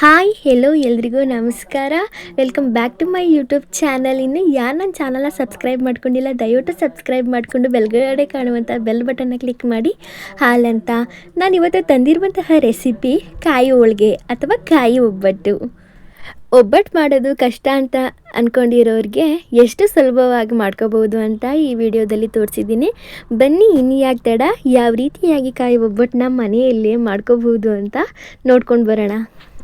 Hi hello ಎಲ್ರಿಗೂ ನಮಸ್ಕಾರ. Welcome back to my YouTube channel ಇನ್ನು ಯಾರು ನನ್ನ ಚಾನಲ್ನ ಸಬ್ಸ್ಕ್ರೈಬ್ ಮಾಡ್ಕೊಂಡಿಲ್ಲ, ದಯವಿಟ್ಟು ಸಬ್ಸ್ಕ್ರೈಬ್ ಮಾಡಿಕೊಂಡು ಬೆಲ್ಗಡೆ ಕಾಣುವಂಥ ಬೆಲ್ ಬಟನ್ನ ಕ್ಲಿಕ್ ಮಾಡಿ. ಹಾಲಂತ, ನಾನು ಇವತ್ತು ತಂದಿರುವಂತಹ ರೆಸಿಪಿ ಕಾಯಿ ಹೋಳಿಗೆ ಅಥವಾ ಕಾಯಿ ಒಬ್ಬಟ್ಟು. ಒಬ್ಬಟ್ಟು ಮಾಡೋದು ಕಷ್ಟ ಅಂತ ಅಂದ್ಕೊಂಡಿರೋರಿಗೆ ಎಷ್ಟು ಸುಲಭವಾಗಿ ಮಾಡ್ಕೋಬೋದು ಅಂತ ಈ ವಿಡಿಯೋದಲ್ಲಿ ತೋರಿಸಿದ್ದೀನಿ. ಬನ್ನಿ ಇನ್ನು ಯಾಕೆ ತಡ ಯಾವ ರೀತಿಯಾಗಿ ಕಾಯಿ ಒಬ್ಬಟ್ಟನ್ನ ಮನೆಯಲ್ಲೇ ಮಾಡ್ಕೋಬೋದು ಅಂತ ನೋಡ್ಕೊಂಡು ಬರೋಣ.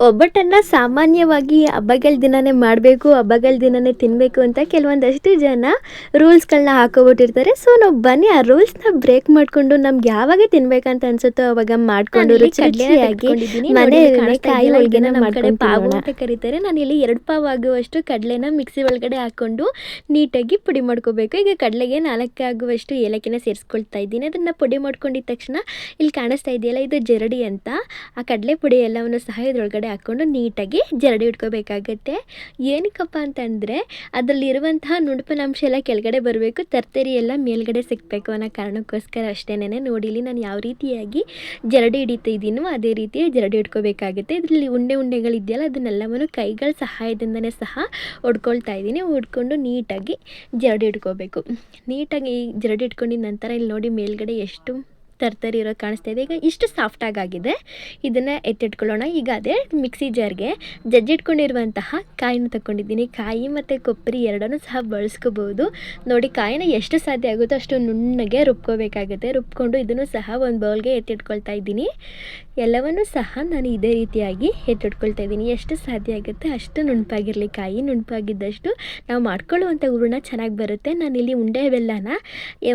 ಒಬ್ಬಟ್ಟನ್ನು ಸಾಮಾನ್ಯವಾಗಿ ಹಬ್ಬಗಳ ದಿನನೇ ಮಾಡಬೇಕು ಹಬ್ಬಗಳ ದಿನನೇ ತಿನ್ನಬೇಕು ಅಂತ ಕೆಲವೊಂದಷ್ಟು ಜನ ರೂಲ್ಸ್ಗಳನ್ನ ಹಾಕೋಬಿಟ್ಟಿರ್ತಾರೆ. ಸೊ ನಾವು ಬನ್ನಿ ಆ ರೂಲ್ಸ್ನ ಬ್ರೇಕ್ ಮಾಡಿಕೊಂಡು ನಮ್ಗೆ ಯಾವಾಗ ತಿನ್ಬೇಕಂತ ಅನ್ಸುತ್ತೋ ಅವಾಗ ಮಾಡಿಕೊಂಡು ರುಚಿಯಾಗಿ ಮನೆಯಲ್ಲಿ ಕಾಯಿ ಹೋಳಿಗೆನ ನಮ್ಮ ಮಾಡ್ಕೊಂಡು ಪಾವು ಅಂತ ಕರೀತಾರೆ. ನಾನು ಇಲ್ಲಿ ಎರಡು ಪಾವು ಆಗುವಷ್ಟು ಕಡಲೆನ ಮಿಕ್ಸಿ ಒಳಗಡೆ ಹಾಕೊಂಡು ನೀಟಾಗಿ ಪುಡಿ ಮಾಡ್ಕೋಬೇಕು. ಈಗ ಕಡಲೆಗೆ ನಾಲ್ಕು ಆಗುವಷ್ಟು ಏಲಕ್ಕಿನ ಸೇರಿಸ್ಕೊಳ್ತಾ ಇದ್ದೀನಿ. ಅದನ್ನು ಪುಡಿ ಮಾಡ್ಕೊಂಡಿದ್ದ ತಕ್ಷಣ ಇಲ್ಲಿ ಕಾಣಿಸ್ತಾ ಇದೆಯಲ್ಲ, ಇದು ಜರಡಿ ಅಂತ. ಆ ಕಡಲೆ ಪುಡಿ ಎಲ್ಲವನ್ನು ಸಹ ಇದರೊಳಗಡೆ ಹಾಕ್ಕೊಂಡು ನೀಟಾಗಿ ಜರಡಿ ಇಟ್ಕೋಬೇಕಾಗತ್ತೆ. ಏನಕ್ಕಪ್ಪ ಅಂತಂದರೆ, ಅದರಲ್ಲಿರುವಂತಹ ನುಣುಪನಾಂಶ ಎಲ್ಲ ಕೆಳಗಡೆ ಬರಬೇಕು. ತರ್ತರಿ ಎಲ್ಲ ಮೇಲ್ಗಡೆ ಸಿಗಬೇಕು ಅನ್ನೋ ಕಾರಣಕ್ಕೋಸ್ಕರ ಅಷ್ಟೇನೆ ನೋಡಿಲಿ ನಾನು ಯಾವ ರೀತಿಯಾಗಿ ಜರಡಿ ಹಿಡಿತಾ ಇದ್ದೀನೋ ಅದೇ ರೀತಿ ಜರಡಿ ಇಟ್ಕೋಬೇಕಾಗುತ್ತೆ. ಇದರಲ್ಲಿ ಉಂಡೆ ಉಂಡೆಗಳಿದೆಯಲ್ಲ, ಅದನ್ನೆಲ್ಲವನ್ನು ಕೈಗಳ ಸಹಾಯದಿಂದನೇ ಸಹ ಹೊಡ್ಕೊಳ್ತಾ ಇದ್ದೀನಿ ಹುಡ್ಕೊಂಡು ನೀಟಾಗಿ ಜರಡಿ ಇಟ್ಕೋಬೇಕು. ನೀಟಾಗಿ ಜರಡಿ ಇಟ್ಕೊಂಡಿದ್ದ ನಂತರ ಇಲ್ಲಿ ನೋಡಿ ಮೇಲ್ಗಡೆ ಎಷ್ಟು ತರ್ತರಿ ಇರೋದು ಕಾಣಿಸ್ತಾ ಇದೆ. ಈಗ ಇಷ್ಟು ಸಾಫ್ಟಾಗಿ ಆಗಿದೆ ಇದನ್ನು ಎತ್ತಿಟ್ಕೊಳ್ಳೋಣ. ಈಗ ಅದೇ ಮಿಕ್ಸಿ ಜಾರ್ಗೆ ಜಜ್ಜಿಟ್ಕೊಂಡಿರುವಂತಹ ಕಾಯಿನ ತಗೊಂಡಿದ್ದೀನಿ ಕಾಯಿ ಮತ್ತು ಕೊಬ್ಬರಿ ಎರಡನ್ನೂ ಸಹ ಬಳಸ್ಕೋಬೋದು. ನೋಡಿ ಕಾಯಿನ ಎಷ್ಟು ಸಾಧ್ಯ ಆಗುತ್ತೋ ಅಷ್ಟು ನುಣ್ಣಗೆ ರುಬ್ಕೋಬೇಕಾಗುತ್ತೆ. ರುಬ್ಕೊಂಡು ಇದನ್ನು ಸಹ ಒಂದು ಬೌಲ್ಗೆ ಎತ್ತಿಟ್ಕೊಳ್ತಾ ಇದ್ದೀನಿ. ಎಲ್ಲವನ್ನೂ ಸಹ ನಾನು ಇದೇ ರೀತಿಯಾಗಿ ಎತ್ತಿಟ್ಕೊಳ್ತಾ ಇದ್ದೀನಿ. ಎಷ್ಟು ಸಾಧ್ಯ ಆಗುತ್ತೆ ಅಷ್ಟು ನುಣುಪಾಗಿರಲಿ. ಕಾಯಿ ನುಣುಪಾಗಿದ್ದಷ್ಟು ನಾವು ಮಾಡ್ಕೊಳ್ಳುವಂಥ ಹೂರಣ ಚೆನ್ನಾಗಿ ಬರುತ್ತೆ. ನಾನಿಲ್ಲಿ ಉಂಡೆ ಬೆಲ್ಲನ,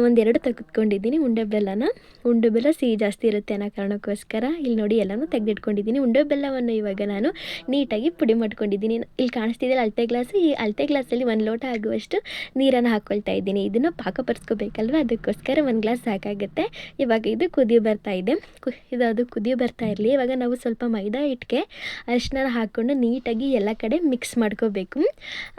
ಒಂದೆರಡು ತೆಗೆದುಕೊಂಡಿದ್ದೀನಿ. ಉಂಡೆ ಬೆಲ್ಲನ ಉಂಡೆ ಬೆಲ್ಲ ಸಿಹಿ ಜಾಸ್ತಿ ಇರುತ್ತೆ ಅನ್ನೋ ಕಾರಣಕ್ಕೋಸ್ಕರ ಇಲ್ಲಿ ನೋಡಿ ಎಲ್ಲನೂ ತೆಗೆದಿಟ್ಕೊಂಡಿದ್ದೀನಿ. ಉಂಡು ಬೆಲ್ಲವನ್ನು ಇವಾಗ ನಾನು ನೀಟಾಗಿ ಪುಡಿ ಮಾಡ್ಕೊಂಡಿದ್ದೀನಿ. ಇಲ್ಲಿ ಕಾಣಿಸ್ತಿದೆಯಲ್ಲ ಅಳತೆ ಗ್ಲಾಸ್. ಈ ಅಳತೆ ಗ್ಲಾಸಲ್ಲಿ ಒಂದು ಲೋಟ ಆಗುವಷ್ಟು ನೀರನ್ನು ಹಾಕ್ಕೊಳ್ತಾ ಇದ್ದೀನಿ. ಇದನ್ನು ಪಾಕ ಪರ್ಸ್ಕೋಬೇಕಲ್ವ ಅದಕ್ಕೋಸ್ಕರ ಒಂದು ಗ್ಲಾಸ್ ಸಾಕಾಗುತ್ತೆ. ಇವಾಗ ಇದು ಕುದಿ ಬರ್ತಾ ಇದೆ. ಇದು ಅದು ಕುದಿ ಬರ್ತಾ ಇರಲಿ. ಇವಾಗ ನಾವು ಸ್ವಲ್ಪ ಮೈದಾ ಹಿಟ್ಟಿಗೆ ಅರಿಶಿನ ಹಾಕ್ಕೊಂಡು ನೀಟಾಗಿ ಎಲ್ಲ ಕಡೆ ಮಿಕ್ಸ್ ಮಾಡ್ಕೋಬೇಕು.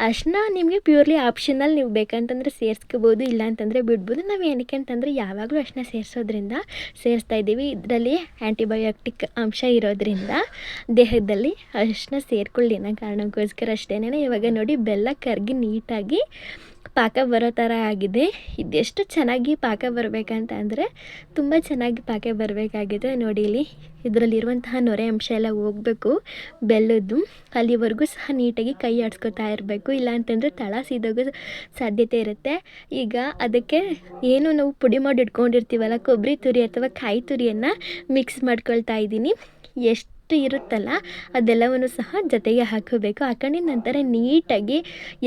ಅರಿಶಿನ ನಿಮಗೆ ಪ್ಯೂರ್ಲಿ ಆಪ್ಷನಲ್ಲಿ ನೀವು ಬೇಕಂತಂದರೆ ಸೇರಿಸ್ಕೋಬೋದು ಇಲ್ಲ ಅಂತಂದರೆ ಬಿಡ್ಬೋದು. ನಾವು ಏನಕ್ಕೆ ಅಂತಂದರೆ ಯಾವಾಗಲೂ ಅರಿಶಿನ ಸೇರಿಸೋದ್ರಿಂದ ಸೇರಿಸ್ತಾ ಇದ್ದೀವಿ. ಇದರಲ್ಲಿ ಆ್ಯಂಟಿಬಯೋಟಿಕ್ ಅಂಶ ಇರೋದ್ರಿಂದ ದೇಹದಲ್ಲಿ ಅರಿಶಿನ ಸೇರ್ಕೊಳ್ಳಿ ಅನ್ನೋ ಕಾರಣಕ್ಕೋಸ್ಕರ ಅಷ್ಟೇನೆ ಇವಾಗ ನೋಡಿ ಬೆಲ್ಲ ಕರಗಿ ನೀಟಾಗಿ ಪಾಕ ಬರೋ ಥರ ಆಗಿದೆ. ಇದೆಷ್ಟು ಚೆನ್ನಾಗಿ ಪಾಕ ಬರಬೇಕಂತ ಅಂದರೆ ತುಂಬ ಚೆನ್ನಾಗಿ ಪಾಕ ಬರಬೇಕಾಗಿದೆ ನೋಡಿ ಇಲ್ಲಿ. ಇದರಲ್ಲಿರುವಂತಹ ನೊರೆ ಅಂಶ ಎಲ್ಲ ಹೋಗಬೇಕು. ಬೆಲ್ಲದ್ದು ಅಲ್ಲಿವರೆಗೂ ಸಹ ನೀಟಾಗಿ ಕೈ ಆಡಿಸ್ಕೊತಾ ಇರಬೇಕು. ಇಲ್ಲ ಅಂತಂದರೆ ತಳ ಸೀದೋಗೋ ಸಾಧ್ಯತೆ ಇರುತ್ತೆ. ಈಗ ಅದಕ್ಕೆ ಏನು ನಾವು ಪುಡಿ ಮಾಡಿ ಇಟ್ಕೊಂಡಿರ್ತೀವಲ್ಲ, ಕೊಬ್ಬರಿ ತುರಿ ಅಥವಾ ಕಾಯಿ ತುರಿಯನ್ನು ಮಿಕ್ಸ್ ಮಾಡ್ಕೊಳ್ತಾ ಇದ್ದೀನಿ. ಎಷ್ಟು ಇರುತ್ತಲ್ಲ, ಅದೆಲ್ಲವನ್ನು ಸಹ ಜೊತೆಗೆ ಹಾಕೋಬೇಕು. ಹಾಕೊಂಡಿದ ನಂತರ ನೀಟಾಗಿ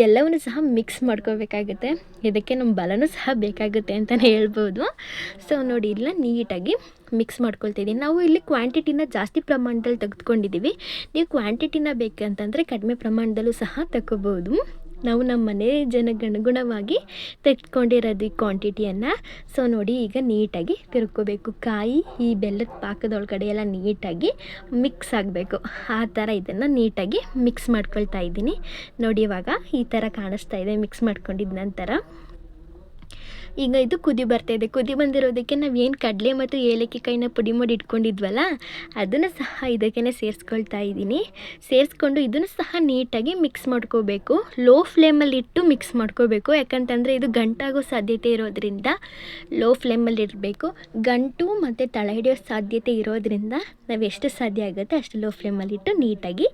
ಎಲ್ಲವನ್ನು ಸಹ ಮಿಕ್ಸ್ ಮಾಡ್ಕೋಬೇಕಾಗುತ್ತೆ. ಇದಕ್ಕೆ ನಮ್ಮ ಬಲನೂ ಸಹ ಬೇಕಾಗುತ್ತೆ ಅಂತಲೇ ಹೇಳ್ಬೋದು. ಸೊ ನೋಡಿ ಇಲ್ಲ ನೀಟಾಗಿ ಮಿಕ್ಸ್ ಮಾಡ್ಕೊಳ್ತಿದ್ದೀನಿ. ನಾವು ಇಲ್ಲಿ ಕ್ವಾಂಟಿಟಿನ ಜಾಸ್ತಿ ಪ್ರಮಾಣದಲ್ಲಿ ತೆಗೆದುಕೊಂಡಿದ್ದೀವಿ. ನೀವು ಕ್ವಾಂಟಿಟಿನ ಬೇಕಂತಂದರೆ ಕಡಿಮೆ ಪ್ರಮಾಣದಲ್ಲೂ ಸಹ ತಗೋಬೋದು. ನಾವು ನಮ್ಮ ಮನೆ ಜನಕ್ಕೆ ಅನುಗುಣವಾಗಿ ತೆಗೆದುಕೊಂಡಿರೋದು ಈ ಕ್ವಾಂಟಿಟಿಯನ್ನು ಸೊ ನೋಡಿ ಈಗ ನೀಟಾಗಿ ತಿರ್ಕೋಬೇಕು. ಕಾಯಿ, ಈ ಬೆಲ್ಲದ ಪಾಕದೊಳಗಡೆ ಎಲ್ಲ ನೀಟಾಗಿ ಮಿಕ್ಸ್ ಆಗಬೇಕು. ಆ ಥರ ಇದನ್ನು ನೀಟಾಗಿ ಮಿಕ್ಸ್ ಮಾಡ್ಕೊಳ್ತಾ ಇದ್ದೀನಿ. ನೋಡಿ ಇವಾಗ ಈ ಥರ ಕಾಣಿಸ್ತಾ ಇದೆ ಮಿಕ್ಸ್ ಮಾಡ್ಕೊಂಡಿದ ನಂತರ. ಈಗ ಇದು ಕುದಿ ಬರ್ತಾ ಇದೆ. ಕುದಿ ಬಂದಿರೋದಕ್ಕೆ ನಾವು ಏನು ಕಡಲೆ ಮತ್ತು ಏಲಕ್ಕಿ ಕಾಯಿನ ಪುಡಿ ಮಾಡಿ ಇಟ್ಕೊಂಡಿದ್ವಲ್ಲ, ಅದನ್ನು ಸಹ ಇದಕ್ಕೇ ಸೇರಿಸ್ಕೊಳ್ತಾ ಇದ್ದೀನಿ. ಸೇರಿಸ್ಕೊಂಡು ಇದನ್ನು ಸಹ ನೀಟಾಗಿ ಮಿಕ್ಸ್ ಮಾಡ್ಕೋಬೇಕು. ಲೋ ಫ್ಲೇಮಲ್ಲಿ ಇಟ್ಟು ಮಿಕ್ಸ್ ಮಾಡ್ಕೋಬೇಕು. ಯಾಕಂತಂದರೆ ಇದು ಗಂಟಾಗೋ ಸಾಧ್ಯತೆ ಇರೋದ್ರಿಂದ ಲೋ ಫ್ಲೇಮಲ್ಲಿ ಇರಬೇಕು. ಗಂಟು ಮತ್ತು ತಳ ಹಿಡಿಯೋ ಸಾಧ್ಯತೆ ಇರೋದ್ರಿಂದ ನಾವು ಎಷ್ಟು ಸಾಧ್ಯ ಆಗುತ್ತೆ ಅಷ್ಟು ಲೋ ಫ್ಲೇಮಲ್ಲಿ ಇಟ್ಟು ನೀಟಾಗಿ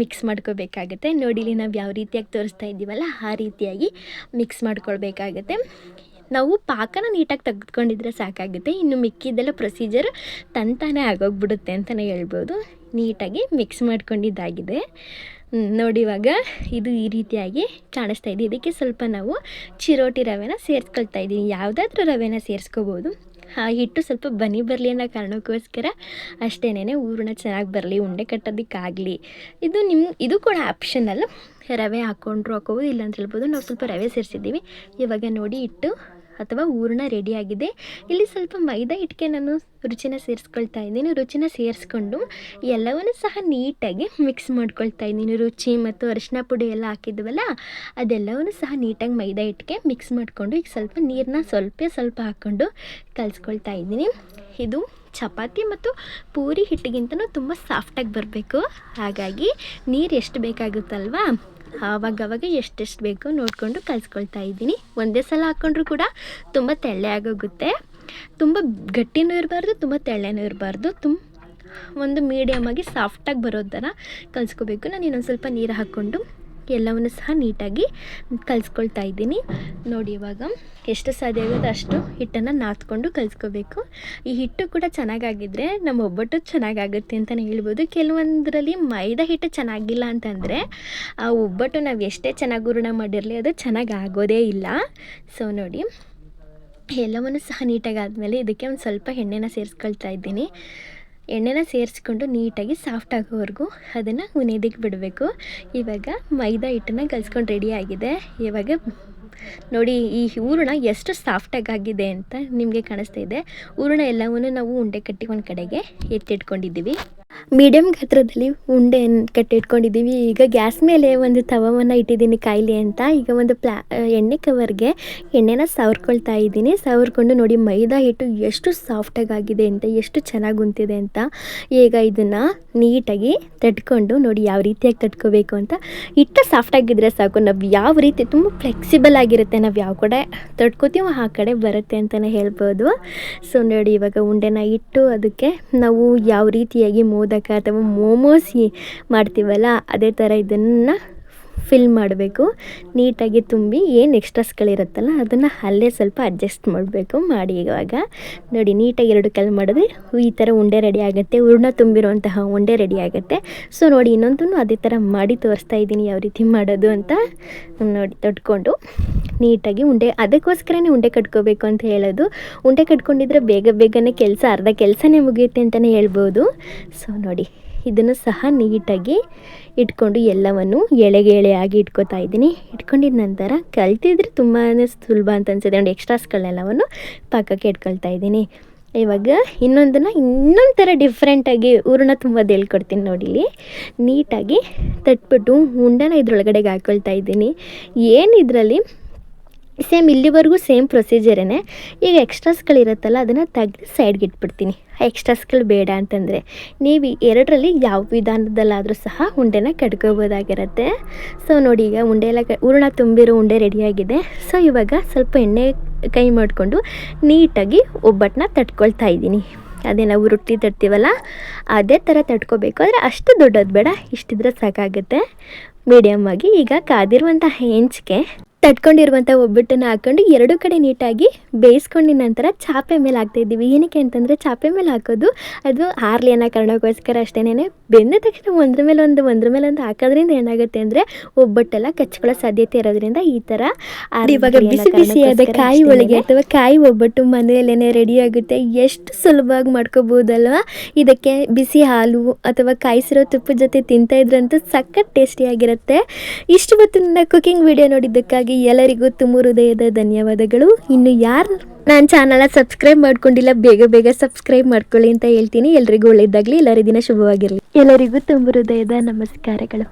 ಮಿಕ್ಸ್ ಮಾಡ್ಕೋಬೇಕಾಗುತ್ತೆ. ನೋಡಿಲಿ ನಾವು ಯಾವ ರೀತಿಯಾಗಿ ತೋರಿಸ್ತಾ ಇದ್ದೀವಲ್ಲ, ಆ ರೀತಿಯಾಗಿ ಮಿಕ್ಸ್ ಮಾಡ್ಕೊಳ್ಬೇಕಾಗತ್ತೆ. ನಾವು ಪಾಕನ ನೀಟಾಗಿ ತೆಗೆದುಕೊಂಡಿದ್ರೆ ಸಾಕಾಗುತ್ತೆ. ಇನ್ನು ಮಿಕ್ಕಿದ್ದೆಲ್ಲ ಪ್ರೊಸೀಜರ್ ತಂತಾನೇ ಆಗೋಗ್ಬಿಡುತ್ತೆ ಅಂತಲೇ ಹೇಳ್ಬೋದು. ನೀಟಾಗಿ ಮಿಕ್ಸ್ ಮಾಡ್ಕೊಂಡಿದ್ದಾಗಿದೆ. ನೋಡಿ ಇವಾಗ ಇದು ಈ ರೀತಿಯಾಗಿ ಕಾಣಿಸ್ತಾ ಇದೆ. ಇದಕ್ಕೆ ಸ್ವಲ್ಪ ನಾವು ಚಿರೋಟಿ ರವೆನ ಸೇರಿಸ್ಕೊಳ್ತಾ ಇದ್ದೀನಿ ಯಾವುದಾದ್ರೂ ರವೆನ ಸೇರಿಸ್ಕೋಬೋದು. ಹಿಟ್ಟು ಸ್ವಲ್ಪ ಬನಿ ಬರಲಿ ಅನ್ನೋ ಕಾರಣಕ್ಕೋಸ್ಕರ ಅಷ್ಟೇನೇ ಹೂರಣ ಚೆನ್ನಾಗಿ ಬರಲಿ, ಉಂಡೆ ಕಟ್ಟೋದಕ್ಕಾಗಲಿ. ಇದು ನಿಮ್ಮ ಇದು ಕೂಡ ಆಪ್ಷನಲ್ ರವೆ ಹಾಕ್ಕೊಂಡ್ರು ಹಾಕೋಬೋದು ಇಲ್ಲ ಅಂತ ಹೇಳ್ಬೋದು. ನಾವು ಸ್ವಲ್ಪ ರವೆ ಸೇರಿಸಿದ್ದೀವಿ. ಇವಾಗ ನೋಡಿ ಹಿಟ್ಟು ಅಥವಾ ಹೂರಣ ರೆಡಿಯಾಗಿದೆ ಇಲ್ಲಿ ಸ್ವಲ್ಪ ಮೈದಾ ಹಿಟ್ಟಿಗೆ ನಾನು ರುಚಿನ ಸೇರಿಸ್ಕೊಳ್ತಾ ಇದ್ದೀನಿ. ರುಚಿನ ಸೇರಿಸ್ಕೊಂಡು ಎಲ್ಲವನ್ನು ಸಹ ನೀಟಾಗಿ ಮಿಕ್ಸ್ ಮಾಡ್ಕೊಳ್ತಾ ಇದ್ದೀನಿ. ರುಚಿ ಮತ್ತು ಅರಿಶಿನ ಪುಡಿ ಎಲ್ಲ ಹಾಕಿದ್ವಲ್ಲ, ಅದೆಲ್ಲವನ್ನು ಸಹ ನೀಟಾಗಿ ಮೈದಾ ಹಿಟ್ಟಿಗೆ ಮಿಕ್ಸ್ ಮಾಡಿಕೊಂಡು ಈಗ ಸ್ವಲ್ಪ ನೀರನ್ನ ಸ್ವಲ್ಪ ಸ್ವಲ್ಪ ಹಾಕ್ಕೊಂಡು ಕಲಿಸ್ಕೊಳ್ತಾ ಇದ್ದೀನಿ. ಇದು ಚಪಾತಿ ಮತ್ತು ಪೂರಿ ಹಿಟ್ಟಿಗಿಂತನೂ ತುಂಬ ಸಾಫ್ಟಾಗಿ ಬರಬೇಕು. ಹಾಗಾಗಿ ನೀರು ಎಷ್ಟು ಬೇಕಾಗುತ್ತಲ್ವಾ? ಆವಾಗವಾಗ ಎಷ್ಟೆಷ್ಟು ಬೇಕೋ ನೋಡಿಕೊಂಡು ಕಲಿಸ್ಕೊಳ್ತಾ ಇದ್ದೀನಿ. ಒಂದೇ ಸಲ ಹಾಕ್ಕೊಂಡ್ರೂ ಕೂಡ ತುಂಬ ತೆಳ್ಳೆ ಆಗೋಗುತ್ತೆ. ತುಂಬ ಗಟ್ಟಿನೂ ಇರಬಾರ್ದು, ತುಂಬ ತೆಳ್ಳೆನೂ ಇರಬಾರ್ದು. ತುಂಬ ಒಂದು ಮೀಡಿಯಮಾಗಿ ಸಾಫ್ಟಾಗಿ ಬರೋ ಥರ ಕಲಿಸ್ಕೋಬೇಕು. ನಾನು ಇನ್ನೊಂದು ಸ್ವಲ್ಪ ನೀರು ಹಾಕ್ಕೊಂಡು ಎಲ್ಲವನ್ನು ಸಹ ನೀಟಾಗಿ ಕಲಿಸ್ಕೊಳ್ತಾ ಇದ್ದೀನಿ. ನೋಡಿ ಇವಾಗ ಎಷ್ಟು ಸಾಧ್ಯ ಆಗೋದು ಅಷ್ಟು ಹಿಟ್ಟನ್ನು ನಾದ್ಕೊಂಡು ಕಲಿಸ್ಕೋಬೇಕು. ಈ ಹಿಟ್ಟು ಕೂಡ ಚೆನ್ನಾಗಾಗಿದ್ದರೆ ನಮ್ಮ ಒಬ್ಬಟ್ಟು ಚೆನ್ನಾಗಾಗುತ್ತೆ ಅಂತಲೇ ಹೇಳ್ಬೋದು. ಕೆಲವೊಂದರಲ್ಲಿ ಮೈದಾ ಹಿಟ್ಟು ಚೆನ್ನಾಗಿಲ್ಲ ಅಂತಂದರೆ ಆ ಒಬ್ಬಟ್ಟು ನಾವು ಎಷ್ಟೇ ಚೆನ್ನಾಗಿ ಹೂರಣ ಮಾಡಿರಲಿ ಅದು ಚೆನ್ನಾಗಿ ಆಗೋದೇ ಇಲ್ಲ. ಸೊ ನೋಡಿ ಎಲ್ಲವನ್ನು ಸಹ ನೀಟಾಗಿ ಆದಮೇಲೆ ಇದಕ್ಕೆ ಒಂದು ಸ್ವಲ್ಪ ಎಣ್ಣೆನ ಸೇರಿಸ್ಕೊಳ್ತಾ ಇದ್ದೀನಿ. ಎಣ್ಣೆನ ಸೇರಿಸ್ಕೊಂಡು ನೀಟಾಗಿ ಸಾಫ್ಟ್ ಆಗೋವರೆಗೂ ಅದನ್ನು ಉನೇದಕ್ಕೆ ಬಿಡಬೇಕು. ಇವಾಗ ಮೈದಾ ಹಿಟ್ಟನ್ನು ಕಲ್ಸ್ಕೊಂಡು ರೆಡಿ ಆಗಿದೆ. ಇವಾಗ ನೋಡಿ ಈ ಹೂರಣ ಎಷ್ಟು ಸಾಫ್ಟಾಗಿ ಆಗಿದೆ ಅಂತ ನಿಮಗೆ ಕಾಣಿಸ್ತಾ ಇದೆ. ಹೂರಣ ಎಲ್ಲವನ್ನು ನಾವು ಉಂಡೆ ಕಟ್ಟಿ ಒಂದು ಕಡೆಗೆ ಎತ್ತಿಟ್ಕೊಂಡಿದ್ದೀವಿ. ಮೀಡಿಯಮ್ ಗಾತ್ರದಲ್ಲಿ ಉಂಡೆ ಕಟ್ಟಿಟ್ಕೊಂಡಿದ್ದೀವಿ. ಈಗ ಗ್ಯಾಸ್ ಮೇಲೆ ಒಂದು ತವವನ್ನು ಇಟ್ಟಿದ್ದೀನಿ ಕಾಯಿಲೆ ಅಂತ. ಈಗ ಒಂದು ಪ್ಲಾ, ಎಣ್ಣೆ ಕವರ್ಗೆ ಎಣ್ಣೆನ ಸವರ್ಕೊಳ್ತಾ ಇದ್ದೀನಿ. ಸವರ್ಕೊಂಡು ನೋಡಿ, ಮೈದಾ ಹಿಟ್ಟು ಎಷ್ಟು ಸಾಫ್ಟಾಗಿ ಆಗಿದೆ ಅಂತ, ಎಷ್ಟು ಚೆನ್ನಾಗಿ ಉಂತಿದೆ ಅಂತ. ಈಗ ಇದನ್ನು ನೀಟಾಗಿ ತಟ್ಕೊಂಡು ನೋಡಿ, ಯಾವ ರೀತಿಯಾಗಿ ತಟ್ಕೋಬೇಕು ಅಂತ. ಹಿಟ್ಟು ಸಾಫ್ಟಾಗಿದ್ದರೆ ಸಾಕು. ನಾವು ಯಾವ ರೀತಿ, ತುಂಬ ಫ್ಲೆಕ್ಸಿಬಲ್ ಆಗಿರುತ್ತೆ. ನಾವು ಯಾವ ಕಡೆ ತಟ್ಕೋತೀವೋ ಆ ಕಡೆ ಬರುತ್ತೆ ಅಂತಲೇ ಹೇಳ್ಬೋದು. ಸೊ ನೋಡಿ, ಇವಾಗ ಉಂಡೆನ ಇಟ್ಟು ಅದಕ್ಕೆ ನಾವು ಯಾವ ರೀತಿಯಾಗಿ ಮೋದಕ ಅಥವಾ ಮೋಮೋಸ್ ಮಾಡ್ತೀವಲ್ಲ ಅದೇ ಥರ ಇದನ್ನು ಫಿಲ್ ಮಾಡಬೇಕು. ನೀಟಾಗಿ ತುಂಬಿ ಏನು ಎಕ್ಸ್ಟ್ರಾಸ್ಗಳಿರುತ್ತಲ್ಲ ಅದನ್ನು ಅಲ್ಲೇ ಸ್ವಲ್ಪ ಅಡ್ಜಸ್ಟ್ ಮಾಡಬೇಕು. ಮಾಡಿ ಇವಾಗ. ನೋಡಿ, ನೀಟಾಗಿ ಎರಡು ಕಲ್ ಮಾಡಿದ್ರೆ ಈ ಥರ ಉಂಡೆ ರೆಡಿ ಆಗುತ್ತೆ. ಹೂರ್ಣ ತುಂಬಿರುವಂತಹ ಉಂಡೆ ರೆಡಿ ಆಗುತ್ತೆ. ಸೊ ನೋಡಿ, ಇನ್ನೊಂದನ್ನು ಅದೇ ಥರ ಮಾಡಿ ತೋರಿಸ್ತಾ ಇದ್ದೀನಿ ಯಾವ ರೀತಿ ಮಾಡೋದು ಅಂತ. ನೋಡಿ, ತೊಟ್ಕೊಂಡು ನೀಟಾಗಿ ಉಂಡೆ, ಅದಕ್ಕೋಸ್ಕರನೇ ಉಂಡೆ ಕಟ್ಕೋಬೇಕು ಅಂತ ಹೇಳೋದು. ಉಂಡೆ ಕಟ್ಕೊಂಡಿದ್ರೆ ಬೇಗ ಬೇಗನೆ ಕೆಲಸ, ಅರ್ಧ ಕೆಲಸನೇ ಮುಗಿಯುತ್ತೆ ಅಂತಲೇ ಹೇಳ್ಬೋದು. ಸೊ ನೋಡಿ. ಇದನ್ನು ಸಹ ನೀಟಾಗಿ ಇಟ್ಕೊಂಡು ಎಲ್ಲವನ್ನು ಎಳೆಗೆ ಎಳೆಯಾಗಿ ಇಟ್ಕೋತಾ ಇದ್ದೀನಿ. ಇಟ್ಕೊಂಡಿದ ನಂತರ ಕಲ್ತಿದ್ರೆ ತುಂಬಾ ಸುಲಭ ಅಂತ ಅನ್ಸುತ್ತೆ. ಒಂದು ಎಕ್ಸ್ಟ್ರಾಸ್ಗಳನ್ನೆಲ್ಲವನ್ನು ಪಾಕಕ್ಕೆ ಇಟ್ಕೊಳ್ತಾ ಇದ್ದೀನಿ. ಇವಾಗ ಇನ್ನೊಂದನ್ನು ಇನ್ನೊಂದು ಥರ ಡಿಫ್ರೆಂಟಾಗಿ ಹೂರಣ ತುಂಬೋದು ಹೇಳ್ಕೊಡ್ತೀನಿ ನೋಡಿ ಇಲ್ಲಿ. ನೀಟಾಗಿ ತಟ್ಬಿಟ್ಟು ಉಂಡನ ಇದ್ರೊಳಗಡೆಗೆ ಹಾಕ್ಕೊಳ್ತಾ ಇದ್ದೀನಿ. ಏನು ಇದರಲ್ಲಿ? ಸೇಮ್ ಇಲ್ಲಿವರೆಗೂ ಸೇಮ್ ಪ್ರೊಸೀಜರೇ ಈಗ ಎಕ್ಸ್ಟ್ರಾಸ್ಗಳಿರುತ್ತಲ್ಲ ಅದನ್ನು ತೆಗೆದು ಸೈಡ್ಗೆ ಇಟ್ಬಿಡ್ತೀನಿ. ಎಕ್ಸ್ಟ್ರಾಸ್ಗಳು ಬೇಡ ಅಂತಂದರೆ ನೀವು ಎರಡರಲ್ಲಿ ಯಾವ ವಿಧಾನದಲ್ಲಾದರೂ ಸಹ ಉಂಡೆನ ಕಟ್ಕೋಬೋದಾಗಿರುತ್ತೆ. ಸೊ ನೋಡಿ ಈಗ ಉಂಡೆ ಎಲ್ಲ ಹೂರಣ ತುಂಬಿರೋ ಉಂಡೆ ರೆಡಿಯಾಗಿದೆ. ಸೊ ಇವಾಗ ಸ್ವಲ್ಪ ಎಣ್ಣೆ ಕೈ ಮಾಡಿಕೊಂಡು ನೀಟಾಗಿ ಒಬ್ಬಟ್ಟನ್ನ ತಟ್ಕೊಳ್ತಾ ಇದ್ದೀನಿ. ಅದೇ ನಾವು ರೊಟ್ಟಿ ತಟ್ತೀವಲ್ಲ, ಅದೇ ಥರ ತಟ್ಕೋಬೇಕು. ಆದರೆ ಅಷ್ಟು ದೊಡ್ಡದು ಬೇಡ, ಇಷ್ಟಿದ್ರೆ ಸಾಕಾಗುತ್ತೆ. ಮೀಡಿಯಮ್ ಆಗಿ ಈಗ ಕಾದಿರುವಂಥ ಹೆಂಚ್ಗೆ ತಟ್ಕೊಂಡಿರುವಂಥ ಒಬ್ಬಟ್ಟನ್ನು ಹಾಕ್ಕೊಂಡು ಎರಡು ಕಡೆ ನೀಟಾಗಿ ಬೇಯಿಸ್ಕೊಂಡಿದ ನಂತರ ಚಾಪೆ ಮೇಲೆ ಹಾಕ್ತಾ ಇದ್ದೀವಿ. ಏನಕ್ಕೆ ಅಂತಂದರೆ ಚಾಪೆ ಮೇಲೆ ಹಾಕೋದು ಅದು ಆರ್ಲಿ ಅನ್ನೋ ಕಾರಣಕ್ಕೋಸ್ಕರ ಅಷ್ಟೇನೆ ಬೆಂದ ತಕ್ಷಣ ಒಂದ್ರ ಮೇಲೆ ಒಂದು ಒಂದ್ರ ಮೇಲೆ ಒಂದು ಹಾಕೋದ್ರಿಂದ ಏನಾಗುತ್ತೆ ಅಂದರೆ ಒಬ್ಬಟ್ಟೆಲ್ಲ ಕಚ್ಕೊಳ್ಳೋ ಸಾಧ್ಯತೆ ಇರೋದ್ರಿಂದ ಈ ಥರ ಇವಾಗ ಬಿಸಿ ಬಿಸಿಯಾದ ಕಾಯಿ. ಒಳಗೆ ಅಥವಾ ಕಾಯಿ ಒಬ್ಬಟ್ಟು ಮನೆಯಲ್ಲೇ ರೆಡಿ ಆಗುತ್ತೆ. ಎಷ್ಟು ಸುಲಭವಾಗಿ ಮಾಡ್ಕೋಬೋದಲ್ವಾ ಇದಕ್ಕೆ ಬಿಸಿ ಹಾಲು ಅಥವಾ ಕಾಯಿಸಿರೋ ತುಪ್ಪದ ಜೊತೆ ತಿಂತಾ ಇದ್ರಂತೂ ಸಖತ್ ಟೇಸ್ಟಿಯಾಗಿರುತ್ತೆ ಇಷ್ಟು ಹೊತ್ತು ನನ್ನ ಕುಕಿಂಗ್ ವಿಡಿಯೋ ನೋಡಿದ್ದಕ್ಕಾಗಿ ಎಲ್ಲರಿಗೂ ತುಂಬ ಹೃದಯದ ಧನ್ಯವಾದಗಳು. ಇನ್ನು ಯಾರು ನಾನು ಚಾನಲ್ನ ಸಬ್ಸ್ಕ್ರೈಬ್ ಮಾಡ್ಕೊಂಡಿಲ್ಲ, ಬೇಗ ಬೇಗ ಸಬ್ಸ್ಕ್ರೈಬ್ ಮಾಡ್ಕೊಳ್ಳಿ ಅಂತ ಹೇಳ್ತೀನಿ. ಎಲ್ರಿಗೂ ಒಳ್ಳೆಯದಾಗಲಿ ಎಲ್ಲರ ದಿನ ಶುಭವಾಗಿರಲಿ. ಎಲ್ಲರಿಗೂ ತುಂಬ ಹೃದಯದ ನಮಸ್ಕಾರಗಳು.